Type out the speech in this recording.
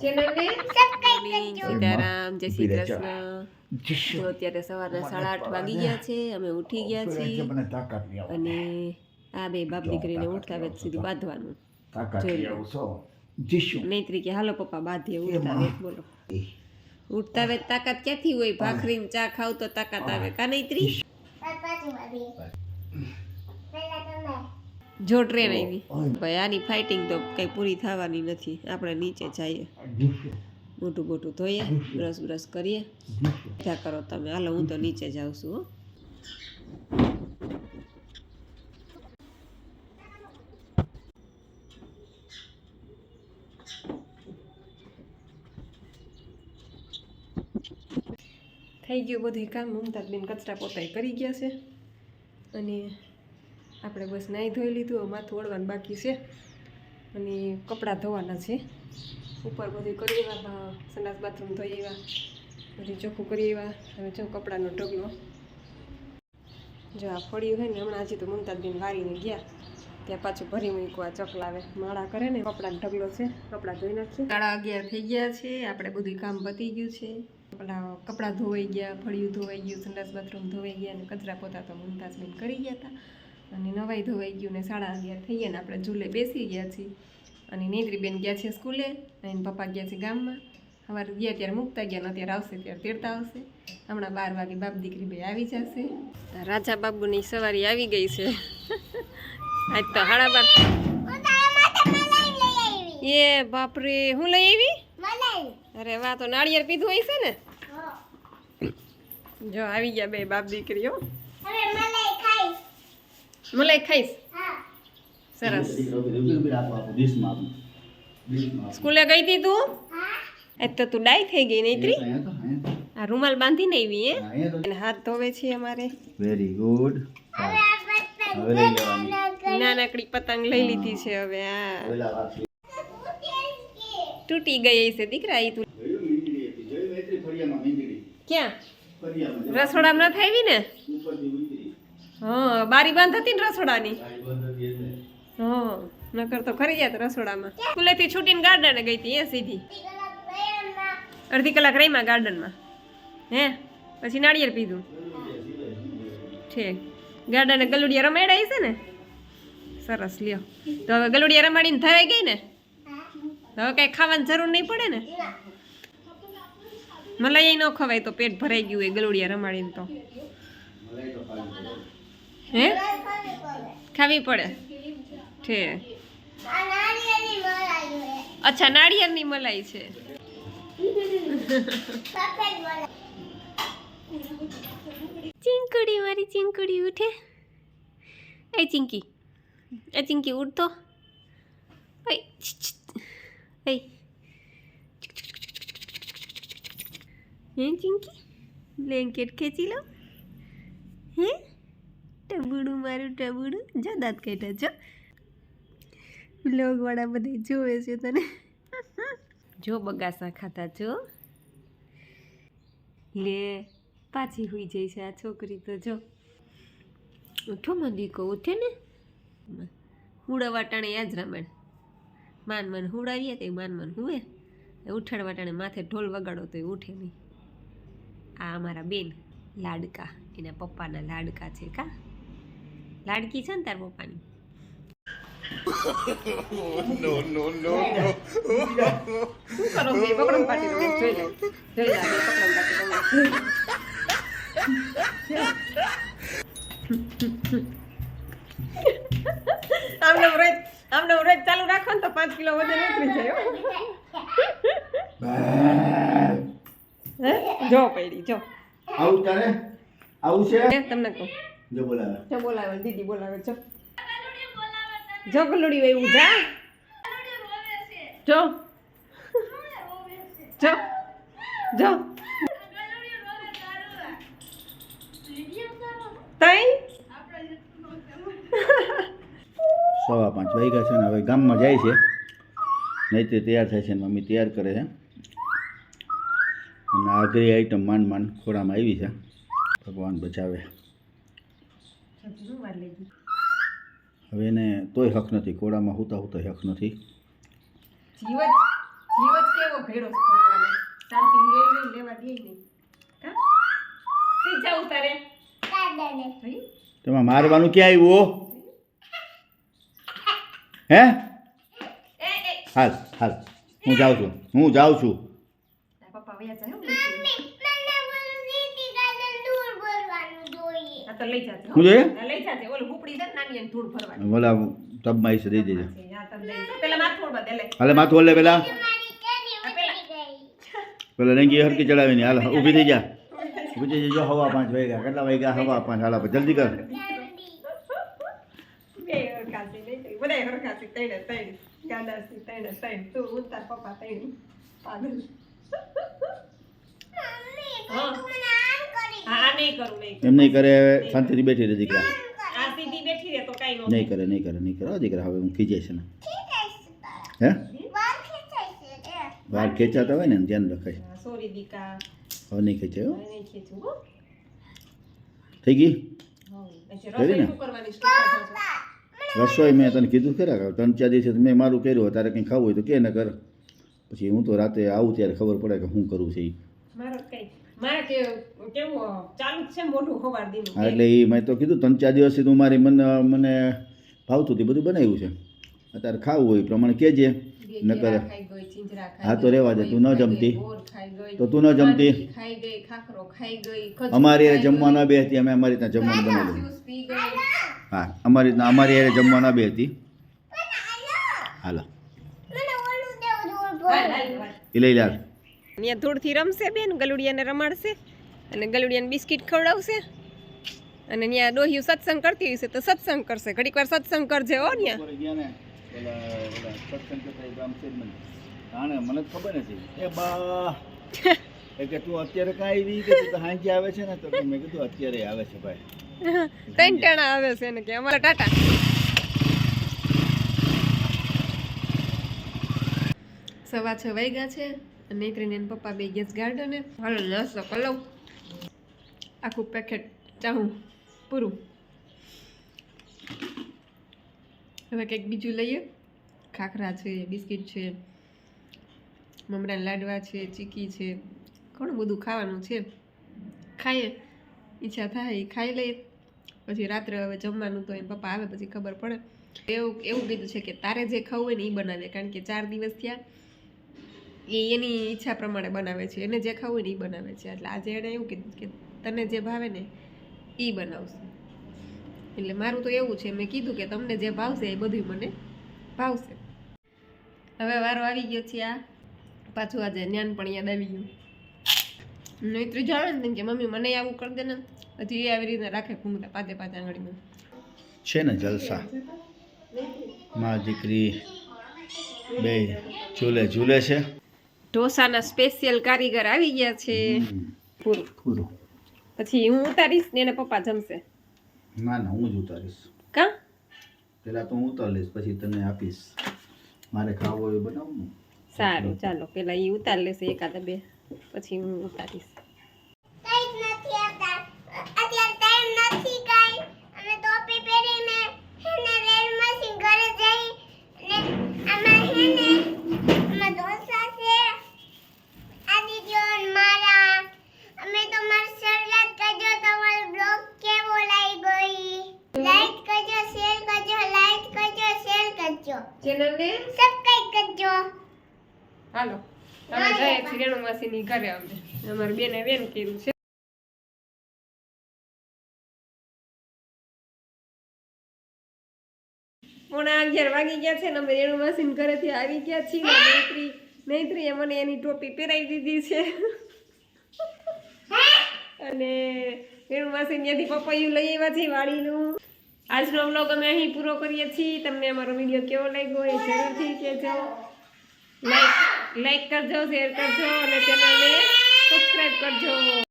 ચેનલને સીતારામ જય શ્રી કૃષ્ણ. તો અત્યારે સવારના સાડા આઠ વાગી ગયા છે અમે ઉઠી ગયા છીએ. મને તાકાત નહીં આવે અને આ બે બાપ દીકરીને ઉઠતા વેત સુધી બાંધવાનું. તાકાત જોઈ નહીં લો. આવું છો જીશું નહીતરી કે હાલો પપ્પા બાંધીએ ઉઠતા વેત બોલો. ઉઠતા વેત તાકાત ક્યાંથી હોય? ભાખરી ને ચા ખાવ તો તાકાત આવે. કા નહીતરી જો ટ્રેન આવી. ભાઈ આની ફાઇટિંગ તો કઈ પૂરી થવાની નથી. આપણે નીચે જઈએ. મોટું મોટું ધોઈએ બ્રશ બ્રશ કરીએ. ત્યાં મજા કરો તમે. હાલો હું તો નીચે જાઉં છું હો. થઈ ગયું બધું કામ. મમતાબેન કચરા પોતાય કરી ગયા છે. અને આપણે બસ નાહી ધોઈ લીધું માથું ઓળવાનું બાકી છે. અને કપડાં ધોવાના છે. ઉપર બધું કરી એવા સંડાસ બાથરૂમ ધોઈ એવા બધું ચોખ્ખું કરી એવા અને જો કપડાનો ઢગલો. જો આ ફળ્યું હોય ને, હમણાં હજી તો મમતાજબેન વારીને ગયા. ત્યાં પાછું ભરી મૂકવા ચકલાવે માળા કરે ને, કપડાનો ઢગલો છે, કપડાં ધોઈ નાખીએ. સાડા અગિયાર થઈ ગયા છે, આપણે બધું કામ પતી ગયું છે. પેલા કપડાં ધોવાઈ ગયા, ફળિયું ધોવાઈ ગયું, સંડાસ બાથરૂમ ધોવાઈ ગયા, અને કચરા પોતા તો મમતાજબેન કરી ગયા હતા. અને નવાઈ ધોવાઈ ગયું ને સાડા અગિયાર થઈ ગયા ને આપણે ઝૂલે બેસી ગયા છીએ. અને નેત્રીબેન ગયા છે સ્કૂલે અને પપ્પા ગયા છે ગામમાં. સવારે ગયા ત્યારે મૂકતા ગયા ને અત્યારે આવશે ત્યારે તેડતા આવશે. હમણાં બાર વાગે બાપ દીકરી બે આવી જશે. રાજા બાબુની સવારી આવી ગઈ છે. આજ તો હાડા બાર. એ બાપરે હું લઈ આવી? અરે વાહ તો નાળિયેર પીધું હોય છે ને જો આવી ગયા બે બાપ દીકરીઓ. મલાઈ ખાઈશ. સરસ. સ્કૂલે ગઈ હતી તું? આજ તો તું ડાય થઈ ગઈ નહીતરી આ રૂમાલ બાંધીને આવી હે? અને હાથ ધોવે છે અમારે. વેરી ગુડ હવે લઈ લેવાની. નાનકડી પતંગ લઈ લીધી છે હવે આ તૂટી ગઈ છે દીકરા ઈ તું. ક્યાં? રસોડામાં ન? થાય ને હા બારી બંધ હતી ને રસોડાની? હા નકર તો ખરી જાત રસોડામાં. સ્કૂલેથી છૂટીને ગાર્ડને ગઈ હતી એ સીધી. અડધી કલાક રહીમાં ગાર્ડનમાં. હે? પછી નાળિયેર પીધું. ઠીક. ગાર્ડને ગલુડિયા રમાડાઈ છે ને? સરસ લ્યો. તો હવે ગલુડિયા રમાડીને ધરાઈ ગઈ ને? હવે કઈ ખાવાની જરૂર નહીં પડે ને? મલાઈ ન ખવાય તો પેટ ભરાઈ ગયું એ ગલુડિયા રમાડીને તો. હે ખાવી પડે ઠીક અચ્છા નાળિયેરની મલાઈ છે ચીંકડી મારી ચીંકડી ઉઠે એ ચીંકી એ ચીંકી ઉઠતો ઓય એ હે ચીંકી બ્લેન્કેટ ખેંચી લો હે ટબુડું મારું ટબુડું જો દાંત કાઢ્યા, જો. બ્લોગવાળા બધે જોવે છે તને. જો બગાસા ખાતા જો લે, પાછી હોઈ જાય છે આ છોકરી તો, જો. ઉઠો મંદીકો ઉઠે ને. હુડા વાટાણે યાદ રામાયણ માન માન હુડાવીએ તે માન માન હુએ. ઉઠાડ વાટાણે માથે ઢોલ વગાડો તો એ ઉઠે નહીં. આ અમારા બેન લાડકા, એના પપ્પાના લાડકા છે કા. લાડકી છે ને તાર પપ્પાની. શું કરો બે પકડમ પાટી રમે જોઈ લે. જોઈ લે પકડમ પાટી આમને રોજ આમને રોજ ચાલુ રાખો ને તો પાંચ કિલો વજન ઉતરી જાય હો. હે? જો પડી જો. આવું તારે? આવું છે? તમને કહું. જો બોલાવે. જો બોલાવે દીદી બોલાવે જો. જો ગલુડી હોય એવું જા. જો. જો. જો તઈ સવા પાંચ વાગ્યા છે ને હવે ગામમાં જાય છે. નહીં તે તૈયાર થાય છે ને મમ્મી તૈયાર કરે છે. અને આગરી આઈટમ માંડ માંડ ખોરામાં આવી છે. ભગવાન બચાવે. હવે એને તોય હક નથી કોળામાં હુતા હુતા હક નથી. જીવ જ કેવો ઘેડો શાંતિ લઈ લઈ લેવા દે નહીં કા? સી જાઉં તારે હઈ? તેમાં મારવાનું ક્યાં આવ્યું હે? હાલ હાલ. હું જાઉં છું હું જાઉં છું. પપ્પા વયા જાય હો, લઈ જઈએ. આ તો લઈ જાજે હો. શું જોઈએ? આ લઈ જાજે. ઓલું ઉપડી જાય ને નાની એને ધૂળ ભરવાની. બોલા ટબમાં આવી છે દઈ દેજે. આ તને લઈ જા. પેલા માથું ઓળવા દે લે. હાલે માથું ઓલે પેલા. પેલા. રેંગી હરકી ચડાવીને હાલ ઊભી થઈ જા. ઊભી થઈ જો હવા પાંચ વાગ્યા. કેટલા વાગ્યા હવા પાંચ? હાલા જલ્દી કર. બે હરખાથી નહીં થઈ. બધાય હરખાથી તૈણે તૈણ. ગાડાથી તૈણે તૈણ. તું હું તાર પપ્પા એમ નહીં કરે. શાંતિથી બેઠી રહે દીકરા. આ સીધી બેઠી રહે તો કાંઈ ન નહીં કરે નહીં કરે નહીં કરે. દીકરા હવે હું ખીચે છે ને. હે? વાર ખેંચાતા હોય ને ધ્યાન રખાય. સોરી દીકા હવે નહીં ખેંચાય. થઈ ગઈ. કરી ને? રસોઈ મેં તને કીધું ખરા કે ત્રણ ચાર દિવસે મેં મારું કર્યું હોય તારે કંઈ ખાવું હોય તો કે ન કર. પછી હું તો રાતે આવું ત્યારે ખબર પડે કે શું કરું છે એ એટલે એ મેં તો કીધું ત્રણ ચાર દિવસથી તું મારી મને મને ભાવતું તે બધું બનાવ્યું છે. અત્યારે ખાવું હોય એ પ્રમાણે કહેજે નકર હા તો રહેવા દે, તું ન જમતી. બોર ખાઈ ગઈ, તો તું ન જમતી. માંડવી ખાઈ ગઈ ખાખરો ખાઈ ગઈ ખજૂર અમારી યારે જમવા ન બે હતી અમે અમારી ત્યાં જમવાનું બનાવેલું. હા અમારી રીતના અમારી યારે જમવા ન બે હતી. હાલો. હાલ, હાલ, હાલ. એ લઈ લે ત્યાં ધૂળથી રમશે બેન ગલુડિયાને રમાડશે અને ગલુડિયાને બિસ્કિટ ખવડાવશે. અને ત્યાં ડોહ્યું સત્સંગ કરતી હશે તો સત્સંગ કરશે. ઘડીક વાર સત્સંગ કરજે હો ત્યાં. મને ખબર નથી. એ બા. કે તું અત્યારે કાંઈ આવી કે તું આવે છે ને તો મેં કીધું અત્યારે આવે છે ભાઈ. ત્રણ ટાણા આવે છે ને કે અમારા ટાટા. સવા છ વાગ્યા છે. અને નૈત્રીને એના પપ્પા બે ગેસ ગાર્ડને. હાલો નાસ્તો કરી આખું પેકેટ ચાહું પૂરું. હવે કંઈક બીજું લઈએ. ખાખરા છે, બિસ્કિટ છે, મમરાના લાડવા છે, ચીકી છે. ઘણું બધું ખાવાનું છે. ખાઈએ. ઈચ્છા થાય એ ખાઈ લઈએ. પછી રાત્રે હવે જમવાનું તો એના પપ્પા આવે પછી ખબર પડે. એવું એવું કીધું છે કે તારે જે ખાવું હોય ને એ બનાવે કારણ કે ચાર દિવસ થયા. એ એની ઈચ્છા પ્રમાણે બનાવે છે એને જે ખાવું હોય ને એ બનાવે છે. એટલે આજે એણે એવું કીધું કે તને જે ભાવે ને એ બનાવશે. એટલે મારું તો એવું છે મેં કીધું કે તમને જે ભાવશે એ બધું મને ભાવશે. હવે વારો આવી ગયો છે આ. પાછું આજે જ્ઞાન પણ યાદ આવી ગયું. નૈત્રી જાણે ને કે મમ્મી મને આવું કરી દે ને હજી એ આવી રીતે રાખે ઘૂમતા પાતે પાતે આંગળીમાં. છે ને જલસા? માં દીકરી બે ઝૂલે ઝૂલે છે. ઢોસાના સ્પેશિયલ કારીગર આવી ગયા છે. પૂરું. પૂરું. પછી હું ઉતારીશ ને એને પપ્પા જમશે? ના ના હું જ ઉતારીશ. કા? પેલા તો હું ઉતાર લઈશ પછી તને આપીશ. મારે ખાવો એ બનાવું સારું ચાલો પેલા એ ઉતાર લેશે એકાદા બે પછી હું ઉતારીશ. કરજો હાલો અમે જઈએ છીએ રેણુ માસીની ઘરે અમે. અમારી બેને બેન કીધું છે. પોણા અગિયાર વાગી ગયા છે ને અમે રેણુ માસીને ઘરેથી આવી ગયા છીએ ને મૈત્રી મૈત્રીએ મને એની ટોપી પહેરાવી દીધી છે. અને રેણુ માસી ત્યાંથી પપૈયું લઈ આવ્યા છે વાડીનું. આજનો વ્લોગ અમે અહીં પૂરો કરીએ છીએ. તમને અમારો વીડિયો કેવો લાગ્યો એ જરૂરથી કહેજો. લાઈક લાઈક કરજો શેર કરજો અને ચેનલને સબસ્ક્રાઈબ કરજો.